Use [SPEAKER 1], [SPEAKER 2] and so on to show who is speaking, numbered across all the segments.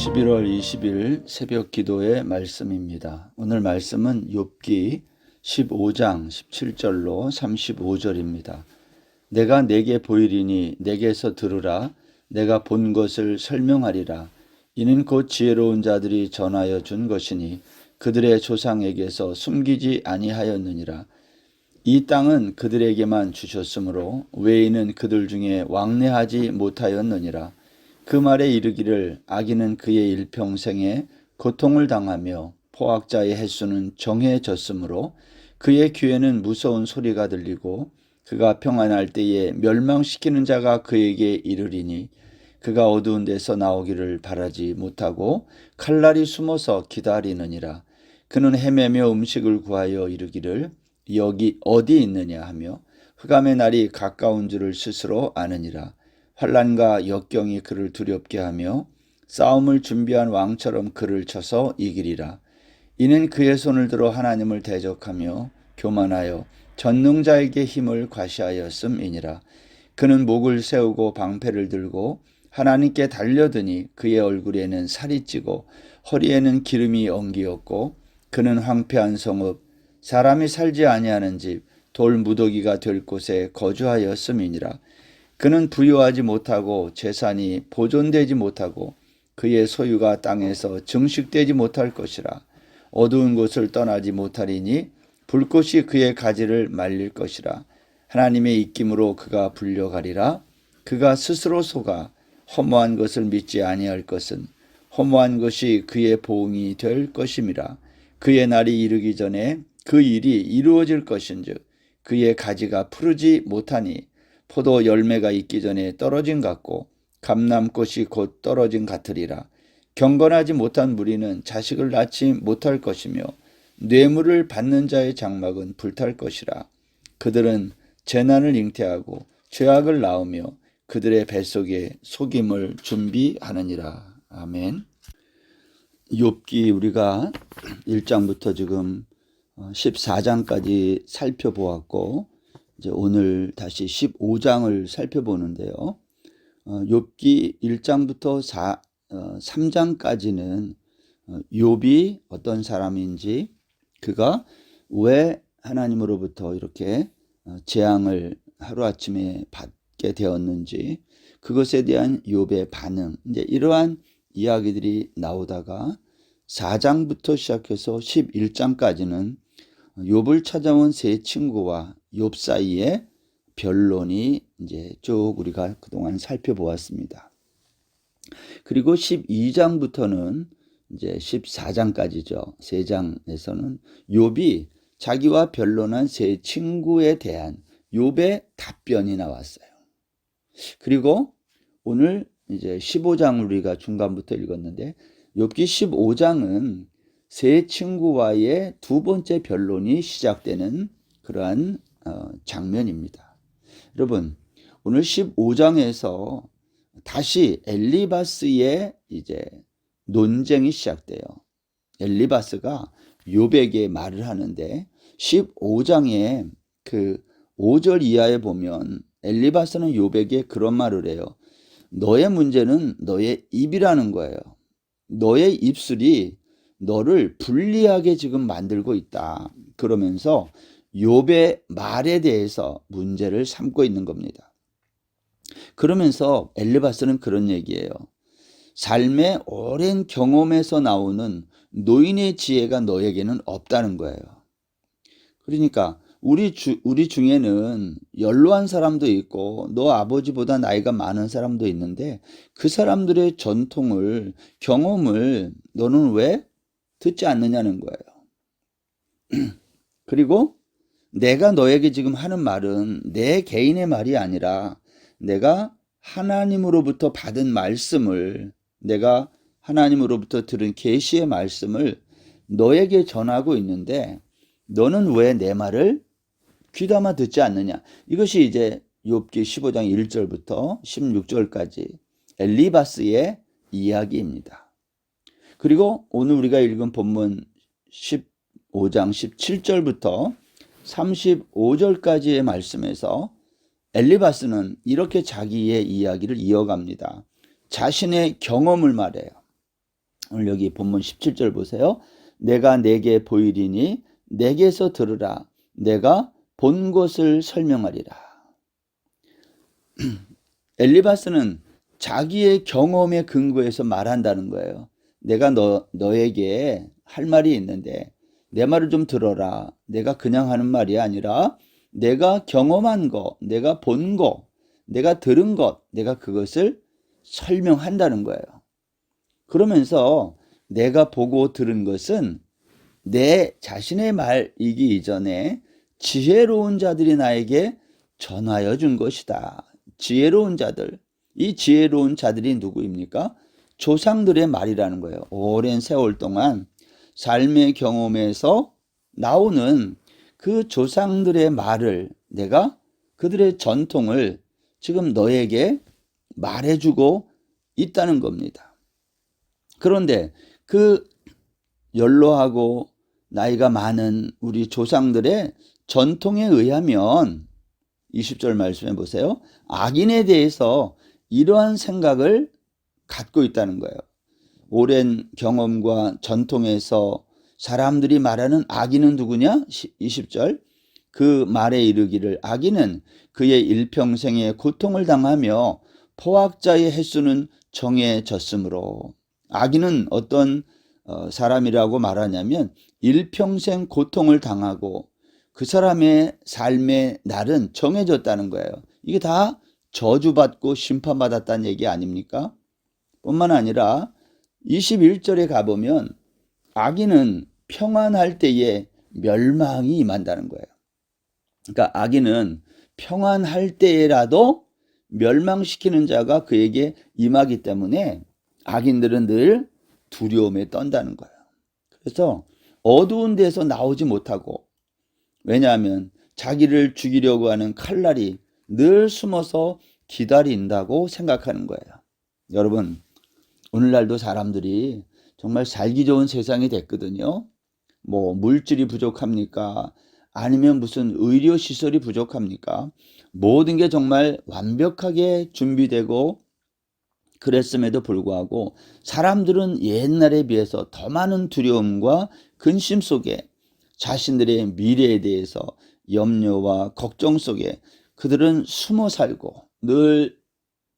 [SPEAKER 1] 11월 20일 새벽 기도의 말씀입니다. 오늘 말씀은 욥기 15장 17절로 35절입니다. 내가 내게 보이리니 내게서 들으라 내가 본 것을 설명하리라 이는 곧 지혜로운 자들이 전하여 준 것이니 그들의 조상에게서 숨기지 아니하였느니라 이 땅은 그들에게만 주셨으므로 외인은 그들 중에 왕래하지 못하였느니라 그 말에 이르기를 악인은 그의 일평생에 고통을 당하며 포악자의 횟수는 정해졌으므로 그의 귀에는 무서운 소리가 들리고 그가 평안할 때에 멸망시키는 자가 그에게 이르리니 그가 어두운 데서 나오기를 바라지 못하고 칼날이 숨어서 기다리느니라. 그는 헤매며 음식을 구하여 이르기를 여기 어디 있느냐 하며 흑암의 날이 가까운 줄을 스스로 아느니라 환란과 역경이 그를 두렵게 하며 싸움을 준비한 왕처럼 그를 쳐서 이기리라. 이는 그의 손을 들어 하나님을 대적하며 교만하여 전능자에게 힘을 과시하였음이니라. 그는 목을 세우고 방패를 들고 하나님께 달려드니 그의 얼굴에는 살이 찌고 허리에는 기름이 엉기었고 그는 황폐한 성읍 사람이 살지 아니하는 집 돌 무더기가 될 곳에 거주하였음이니라. 그는 부유하지 못하고 재산이 보존되지 못하고 그의 소유가 땅에서 증식되지 못할 것이라 어두운 곳을 떠나지 못하리니 불꽃이 그의 가지를 말릴 것이라. 하나님의 입김으로 그가 불려가리라. 그가 스스로 속아 허무한 것을 믿지 아니할 것은 허무한 것이 그의 보응이 될 것임이라. 그의 날이 이르기 전에 그 일이 이루어질 것인즉 그의 가지가 푸르지 못하니 포도 열매가 있기 전에 떨어진 같고 감람꽃이 곧 떨어진 같으리라. 경건하지 못한 무리는 자식을 낳지 못할 것이며 뇌물을 받는 자의 장막은 불탈 것이라. 그들은 재난을 잉태하고 죄악을 낳으며 그들의 뱃속에 속임을 준비하느니라. 아멘. 욥기 우리가 1장부터 지금 14장까지 살펴보았고 이제 오늘 다시 15장을 살펴보는데요. 어, 욥기 1장부터 4, 어, 3장까지는 어, 욥이 어떤 사람인지 그가 왜 하나님으로부터 이렇게 어, 재앙을 하루아침에 받게 되었는지 그것에 대한 욥의 반응 이제 이러한 이야기들이 나오다가 4장부터 시작해서 11장까지는 욥을 찾아온 세 친구와 욥 사이의 변론이 이제 쭉 우리가 그동안 살펴보았습니다. 그리고 12장부터는 이제 14장까지죠. 세 장에서는 욥이 자기와 변론한 세 친구에 대한 욥의 답변이 나왔어요. 그리고 오늘 이제 15장 우리가 중간부터 읽었는데 욥기 15장은 세 친구와의 두 번째 변론이 시작되는 그러한 어, 장면입니다. 여러분, 오늘 15장에서 다시 엘리바스의 이제 논쟁이 시작돼요. 엘리바스가 요백에 말을 하는데 15장에 그 5절 이하에 보면 엘리바스는 요백에 그런 말을 해요. 너의 문제는 너의 입이라는 거예요. 너의 입술이 너를 불리하게 지금 만들고 있다. 그러면서 욥의 말에 대해서 문제를 삼고 있는 겁니다. 그러면서 엘리바스는 그런 얘기예요. 삶의 오랜 경험에서 나오는 노인의 지혜가 너에게는 없다는 거예요. 그러니까 우리 주, 우리 중에는 연로한 사람도 있고 너 아버지보다 나이가 많은 사람도 있는데 그 사람들의 전통을 경험을 너는 왜 듣지 않느냐는 거예요. 그리고 내가 너에게 지금 하는 말은 내 개인의 말이 아니라 내가 하나님으로부터 받은 말씀을 내가 하나님으로부터 들은 계시의 말씀을 너에게 전하고 있는데 너는 왜 내 말을 귀담아 듣지 않느냐? 이것이 이제 욥기 15장 1절부터 16절까지 엘리바스의 이야기입니다. 그리고 오늘 우리가 읽은 본문 15장 17절부터 35절까지의 말씀에서 엘리바스는 이렇게 자기의 이야기를 이어갑니다. 자신의 경험을 말해요. 오늘 여기 본문 17절 보세요. 내가 내게 보이리니 내게서 들으라. 내가 본 것을 설명하리라. 엘리바스는 자기의 경험에 근거해서 말한다는 거예요. 내가 너, 너에게 할 말이 있는데 내 말을 좀 들어라. 내가 그냥 하는 말이 아니라 내가 경험한 거, 내가 본 거, 내가 들은 것, 내가 그것을 설명한다는 거예요. 그러면서 내가 보고 들은 것은 내 자신의 말이기 이전에 지혜로운 자들이 나에게 전하여 준 것이다. 지혜로운 자들. 이 지혜로운 자들이 누구입니까? 조상들의 말이라는 거예요. 오랜 세월 동안 삶의 경험에서 나오는 그 조상들의 말을 내가 그들의 전통을 지금 너에게 말해주고 있다는 겁니다. 그런데 그 연로하고 나이가 많은 우리 조상들의 전통에 의하면 20절 말씀해 보세요. 악인에 대해서 이러한 생각을 갖고 있다는 거예요. 오랜 경험과 전통에서 사람들이 말하는 악인은 누구냐? 20절. 그 말에 이르기를 악인은 그의 일평생의 고통을 당하며 포악자의 횟수는 정해졌으므로 악인은 어떤 어, 사람이라고 말하냐면 일평생 고통을 당하고 그 사람의 삶의 날은 정해졌다는 거예요. 이게 다 저주받고 심판받았다는 얘기 아닙니까? 뿐만 아니라 21절에 가보면 악인은 평안할 때에 멸망이 임한다는 거예요. 그러니까 악인은 평안할 때라도 멸망시키는 자가 그에게 임하기 때문에 악인들은 늘 두려움에 떤다는 거예요. 그래서 어두운 데서 나오지 못하고 왜냐하면 자기를 죽이려고 하는 칼날이 늘 숨어서 기다린다고 생각하는 거예요. 여러분, 오늘날도 사람들이 정말 살기 좋은 세상이 됐거든요. 뭐 물질이 부족합니까? 아니면 무슨 의료 시설이 부족합니까? 모든 게 정말 완벽하게 준비되고 그랬음에도 불구하고 사람들은 옛날에 비해서 더 많은 두려움과 근심 속에 자신들의 미래에 대해서 염려와 걱정 속에 그들은 숨어 살고 늘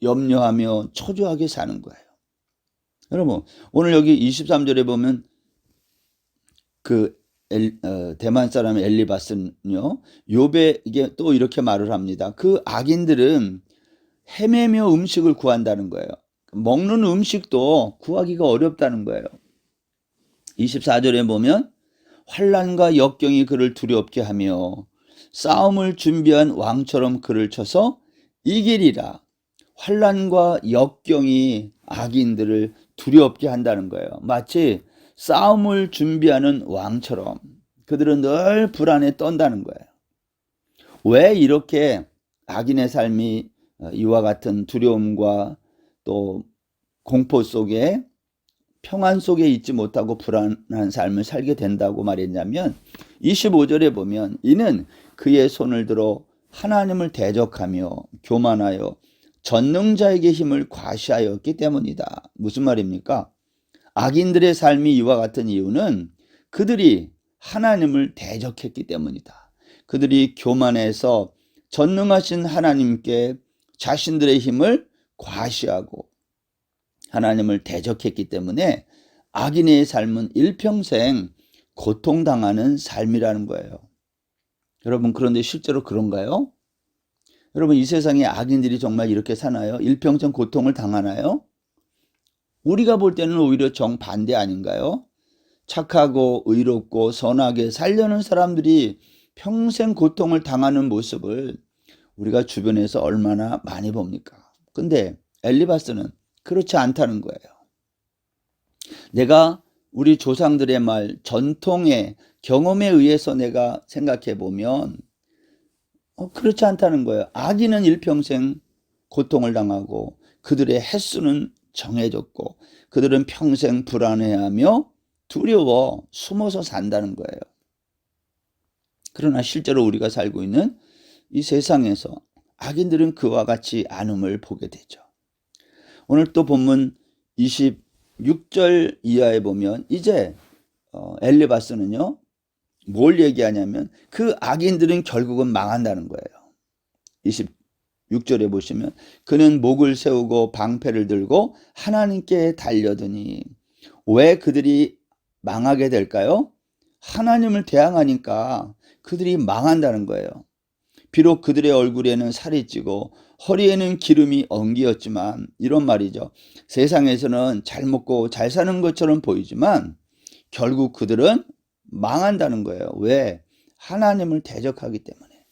[SPEAKER 1] 염려하며 초조하게 사는 거예요. 여러분, 오늘 여기 23절에 보면 그 엘, 어, 대만 사람 엘리바스는요, 요배에게 또 이렇게 말을 합니다. 그 악인들은 헤매며 음식을 구한다는 거예요. 먹는 음식도 구하기가 어렵다는 거예요. 24절에 보면 환란과 역경이 그를 두렵게 하며 싸움을 준비한 왕처럼 그를 쳐서 이기리라. 환란과 역경이 악인들을 두렵게 한다는 거예요. 마치 싸움을 준비하는 왕처럼 그들은 늘 불안에 떤다는 거예요. 왜 이렇게 악인의 삶이 어, 이와 같은 두려움과 또 공포 속에 평안 속에 있지 못하고 불안한 삶을 살게 된다고 말했냐면 25절에 보면 이는 그의 손을 들어 하나님을 대적하며 교만하여 전능자에게 힘을 과시하였기 때문이다. 무슨 말입니까? 악인들의 삶이 이와 같은 이유는 그들이 하나님을 대적했기 때문이다. 그들이 교만해서 전능하신 하나님께 자신들의 힘을 과시하고 하나님을 대적했기 때문에 악인의 삶은 일평생 고통당하는 삶이라는 거예요. 여러분, 그런데 실제로 그런가요? 여러분, 이 세상에 악인들이 정말 이렇게 사나요? 일평생 고통을 당하나요? 우리가 볼 때는 오히려 정반대 아닌가요? 착하고 의롭고 선하게 살려는 사람들이 평생 고통을 당하는 모습을 우리가 주변에서 얼마나 많이 봅니까? 근데 엘리바스는 그렇지 않다는 거예요. 내가 우리 조상들의 말, 전통의 경험에 의해서 내가 생각해 보면 어, 그렇지 않다는 거예요. 악인은 일평생 고통을 당하고 그들의 횟수는 정해졌고 그들은 평생 불안해하며 두려워 숨어서 산다는 거예요. 그러나 실제로 우리가 살고 있는 이 세상에서 악인들은 그와 같이 않음을 보게 되죠. 오늘 또 본문 20 6절 이하에 보면 이제 어, 엘리바스는요 뭘 얘기하냐면 그 악인들은 결국은 망한다는 거예요. 26절에 보시면 그는 목을 세우고 방패를 들고 하나님께 달려드니 왜 그들이 망하게 될까요? 하나님을 대항하니까 그들이 망한다는 거예요. 비록 그들의 얼굴에는 살이 찌고 허리에는 기름이 엉기었지만 이런 말이죠. 세상에서는 잘 먹고 잘 사는 것처럼 보이지만 결국 그들은 망한다는 거예요. 왜? 하나님을 대적하기 때문에.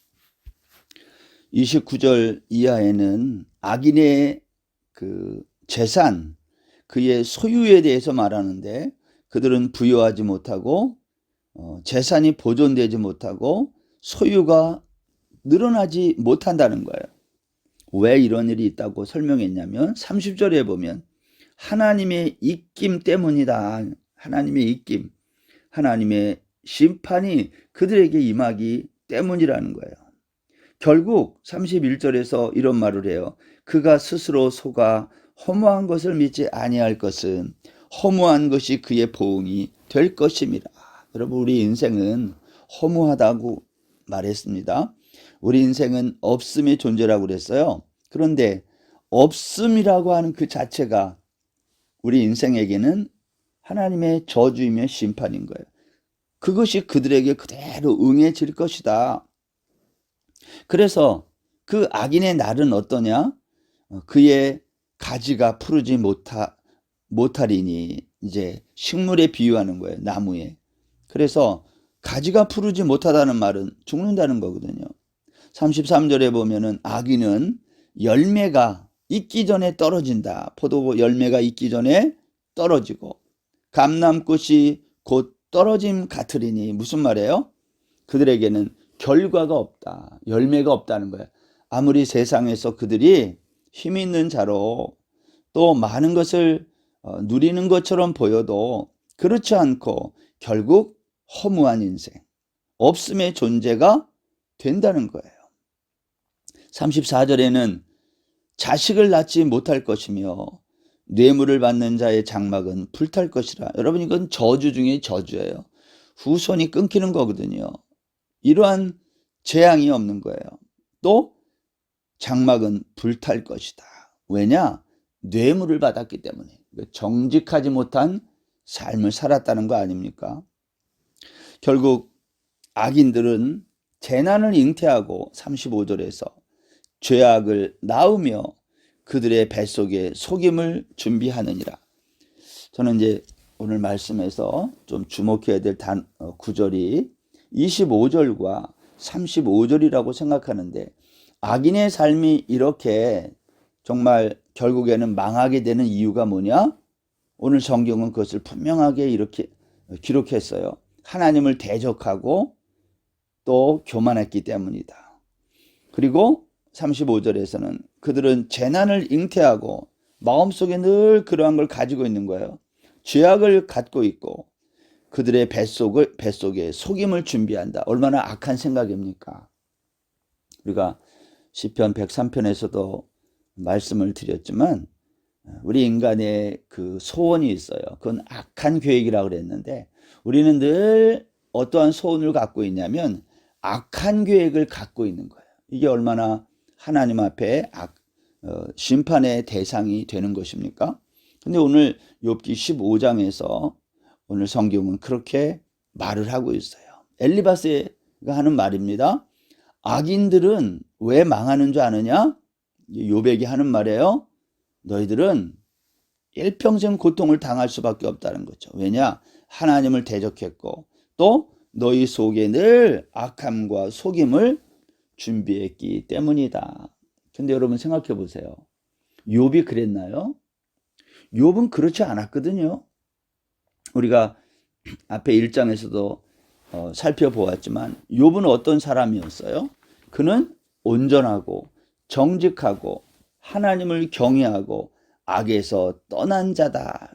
[SPEAKER 1] 29절 이하에는 악인의 그 재산, 그의 소유에 대해서 말하는데 그들은 부여하지 못하고 어, 재산이 보존되지 못하고 소유가 늘어나지 못한다는 거예요. 왜 이런 일이 있다고 설명했냐면 30절에 보면 하나님의 입김 때문이다. 하나님의 입김. 하나님의 심판이 그들에게 임하기 때문이라는 거예요. 결국 31절에서 이런 말을 해요. 그가 스스로 속아 허무한 것을 믿지 아니할 것은 허무한 것이 그의 보응이 될 것입니다. 여러분 우리 인생은 허무하다고 말했습니다. 우리 인생은 없음의 존재라고 그랬어요. 그런데 없음이라고 하는 그 자체가 우리 인생에게는 하나님의 저주이며 심판인 거예요. 그것이 그들에게 그대로 응해질 것이다. 그래서 그 악인의 날은 어떠냐? 어, 그의 가지가 푸르지 못하, 못하리니 이제 식물에 비유하는 거예요. 나무에. 그래서 가지가 푸르지 못하다는 말은 죽는다는 거거든요. 33절에 보면은 악인은 열매가 익기 전에 떨어진다. 포도 열매가 익기 전에 떨어지고 감남꽃이 곧 떨어짐 같으리니 무슨 말이에요? 그들에게는 결과가 없다. 열매가 없다는 거예요. 아무리 세상에서 그들이 힘 있는 자로 또 많은 것을 어, 누리는 것처럼 보여도 그렇지 않고 결국 허무한 인생, 없음의 존재가 된다는 거예요. 34절에는 자식을 낳지 못할 것이며 뇌물을 받는 자의 장막은 불탈 것이라. 여러분 이건 저주 중에 저주예요. 후손이 끊기는 거거든요. 이러한 재앙이 없는 거예요. 또 장막은 불탈 것이다. 왜냐? 뇌물을 받았기 때문에. 정직하지 못한 삶을 살았다는 거 아닙니까? 결국 악인들은 재난을 잉태하고 35절에서 죄악을 낳으며 그들의 뱃속에 속임을 준비하느니라. 저는 이제 오늘 말씀에서 좀 주목해야 될 단, 어, 구절이 25절과 35절이라고 생각하는데 악인의 삶이 이렇게 정말 결국에는 망하게 되는 이유가 뭐냐? 오늘 성경은 그것을 분명하게 이렇게 기록했어요. 하나님을 대적하고 또 교만했기 때문이다. 그리고 35절에서는 그들은 재난을 잉태하고 마음속에 늘 그러한 걸 가지고 있는 거예요. 죄악을 갖고 있고 그들의 뱃속을 뱃속에 속임을 준비한다. 얼마나 악한 생각입니까? 우리가 시편 103편에서도 말씀을 드렸지만 우리 인간의 그 소원이 있어요. 그건 악한 계획이라고 그랬는데 우리는 늘 어떠한 소원을 갖고 있냐면 악한 계획을 갖고 있는 거예요. 이게 얼마나 하나님 앞에 악, 어, 심판의 대상이 되는 것입니까? 근데 오늘 욥기 15장에서 오늘 성경은 그렇게 말을 하고 있어요. 엘리바스가 하는 말입니다. 악인들은 왜 망하는 줄 아느냐? 요백이 하는 말이에요. 너희들은 일평생 고통을 당할 수밖에 없다는 거죠. 왜냐? 하나님을 대적했고 또 너희 속에 늘 악함과 속임을 준비했기 때문이다. 근데 여러분 생각해 보세요. 욥이 그랬나요? 욥은 그렇지 않았거든요. 우리가 앞에 1장에서도 어, 살펴보았지만 욥은 어떤 사람이었어요? 그는 온전하고 정직하고 하나님을 경외하고 악에서 떠난 자다.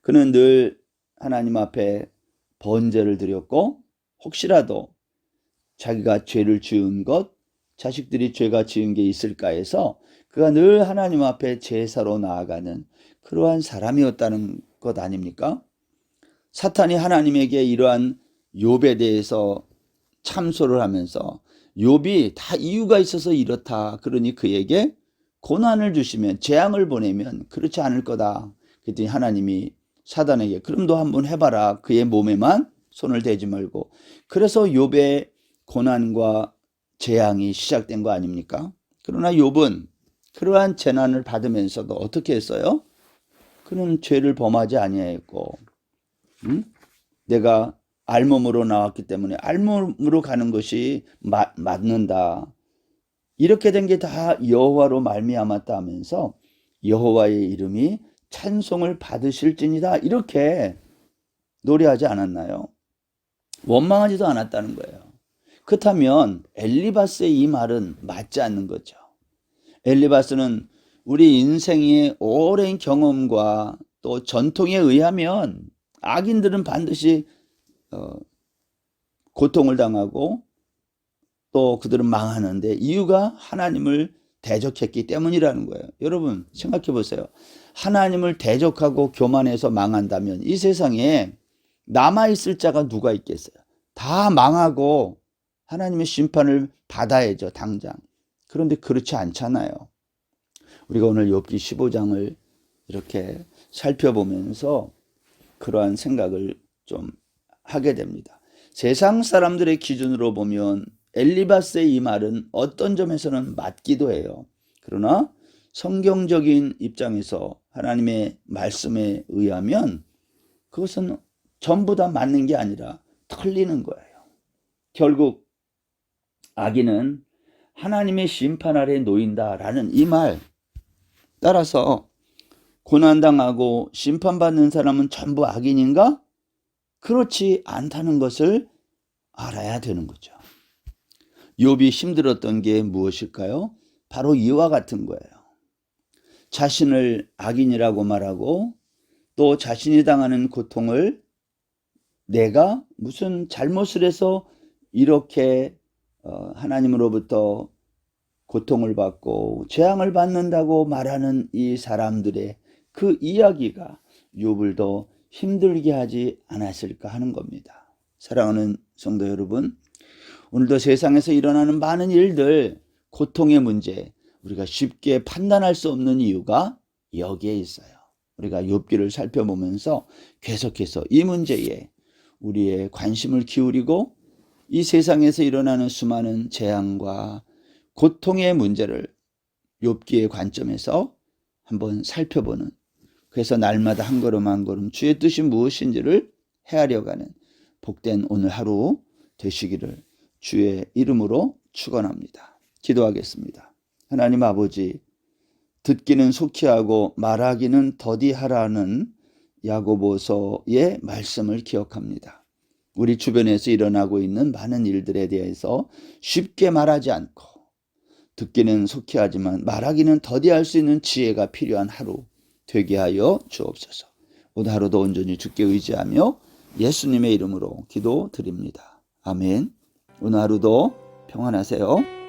[SPEAKER 1] 그는 늘 하나님 앞에 번제를 드렸고 혹시라도 자기가 죄를 지은 것, 자식들이 죄가 지은 게 있을까 해서 그가 늘 하나님 앞에 제사로 나아가는 그러한 사람이었다는 것 아닙니까? 사탄이 하나님에게 이러한 욥에 대해서 참소를 하면서 욥이 다 이유가 있어서 이렇다. 그러니 그에게 고난을 주시면 재앙을 보내면 그렇지 않을 거다. 그랬더니 하나님이 사단에게 그럼 너 한번 해봐라. 그의 몸에만 손을 대지 말고. 그래서 욥의 고난과 재앙이 시작된 거 아닙니까? 그러나 욥은 그러한 재난을 받으면서도 어떻게 했어요? 그는 죄를 범하지 아니하였고, 응? 내가 알몸으로 나왔기 때문에 알몸으로 가는 것이 마, 맞는다. 이렇게 된 게 다 여호와로 말미암았다 하면서 여호와의 이름이 찬송을 받으실지니다 이렇게 노래하지 않았나요? 원망하지도 않았다는 거예요. 그렇다면 엘리바스의 이 말은 맞지 않는 거죠. 엘리바스는 우리 인생의 오랜 경험과 또 전통에 의하면 악인들은 반드시 어, 고통을 당하고 또 그들은 망하는데 이유가 하나님을 대적했기 때문이라는 거예요. 여러분 생각해 보세요. 하나님을 대적하고 교만해서 망한다면 이 세상에 남아 있을 자가 누가 있겠어요? 다 망하고 하나님의 심판을 받아야죠, 당장. 그런데 그렇지 않잖아요. 우리가 오늘 욥기 15장을 이렇게 살펴보면서 그러한 생각을 좀 하게 됩니다. 세상 사람들의 기준으로 보면 엘리바스의 이 말은 어떤 점에서는 맞기도 해요. 그러나 성경적인 입장에서 하나님의 말씀에 의하면 그것은 전부 다 맞는 게 아니라 틀리는 거예요. 결국 악인은 하나님의 심판 아래 놓인다라는 이 말 따라서 고난당하고 심판받는 사람은 전부 악인인가? 그렇지 않다는 것을 알아야 되는 거죠. 욥이 힘들었던 게 무엇일까요? 바로 이와 같은 거예요. 자신을 악인이라고 말하고 또 자신이 당하는 고통을 내가 무슨 잘못을 해서 이렇게 어, 하나님으로부터 고통을 받고 재앙을 받는다고 말하는 이 사람들의 그 이야기가 욥을 더 힘들게 하지 않았을까 하는 겁니다. 사랑하는 성도 여러분, 오늘도 세상에서 일어나는 많은 일들, 고통의 문제, 우리가 쉽게 판단할 수 없는 이유가 여기에 있어요. 우리가 욥기를 살펴보면서 계속해서 이 문제에 우리의 관심을 기울이고 이 세상에서 일어나는 수많은 재앙과 고통의 문제를 욥기의 관점에서 한번 살펴보는 그래서 날마다 한 걸음 한 걸음 주의 뜻이 무엇인지를 헤아려 가는 복된 오늘 하루 되시기를 주의 이름으로 축원합니다. 기도하겠습니다. 하나님 아버지 듣기는 속히 하고 말하기는 더디하라는 야고보서의 말씀을 기억합니다. 우리 주변에서 일어나고 있는 많은 일들에 대해서 쉽게 말하지 않고 듣기는 속히 하지만 말하기는 더디할 수 있는 지혜가 필요한 하루 되게 하여 주옵소서. 오늘 하루도 온전히 주께 의지하며 예수님의 이름으로 기도 드립니다. 아멘. 오늘 하루도 평안하세요.